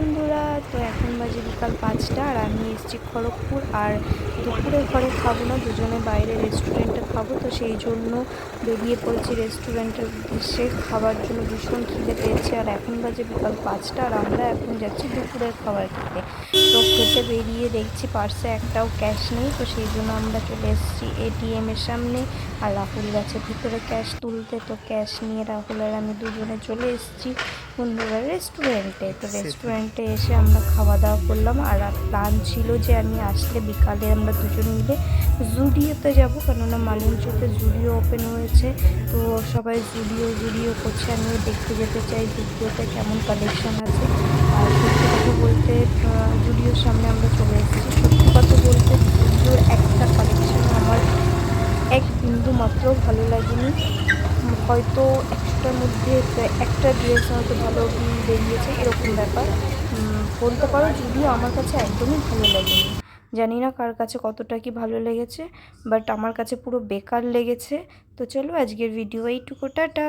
বন্ধুরা তো এখন বাজে বিকাল পাঁচটা আর আমি এসেছি খড়গপুর আর দুপুরে ঘরে খাব না দুজনে বাইরে রেস্টুরেন্টে খাব। তো সেই জন্য বেরিয়ে পড়েছি রেস্টুরেন্টের উদ্দেশ্যে খাবার জন্য। ভীষণ খিদে পেয়েছে আর এখন বাজে বিকাল পাঁচটা আর আমরা এখন যাচ্ছি দুপুরের খাবার খেতে। তো খেতে বেরিয়ে দেখছি পার্সে একটাও ক্যাশ নেই তো সেই জন্য আমরা চলে এসেছি এটিএম এর সামনে আর রাহুল গেছে ভিতরে ক্যাশ তুলতে। তো ক্যাশ নিয়ে রাহুল আর আমি দুজনে চলে এসেছি বন্ধুরা রেস্টুরেন্টে। তো রেস্টুরেন্টে এসে আমরা খাওয়া দাওয়া করলাম। আর প্ল্যান ছিল যে আমি আসলে বিকালে আমরা দুজন মিলে জুডিওতে যাব, কেননা মালঞ্চতে জুডিও ওপেন হয়েছে। তো সবাই জুডিও জুডিও করছে, আমিও দেখতে যেতে চাই জুডিওতে কেমন কালেকশন আছে। আর সত্যি কথা বলতে জুডিওর সামনে আমরা চলে এসেছি। সত্যি কথা বলতে, জুডিওর একটা কালেকশন আমার এক বিন্দু মাত্র ভালো লাগেনি। হয়তো একশোটার মধ্যে একটা ড্রেস হয়তো ভালো বেরিয়েছে, এরকম ব্যাপার। বলতে পারো যদিও আমার কাছে একদমই ভালো লাগেনি। জানি না কার কাছে কতটা কি ভালো লেগেছে বাট আমার কাছে পুরো বেকার লেগেছে। তো চলো আজকের ভিডিও এইটুকু, টাটা!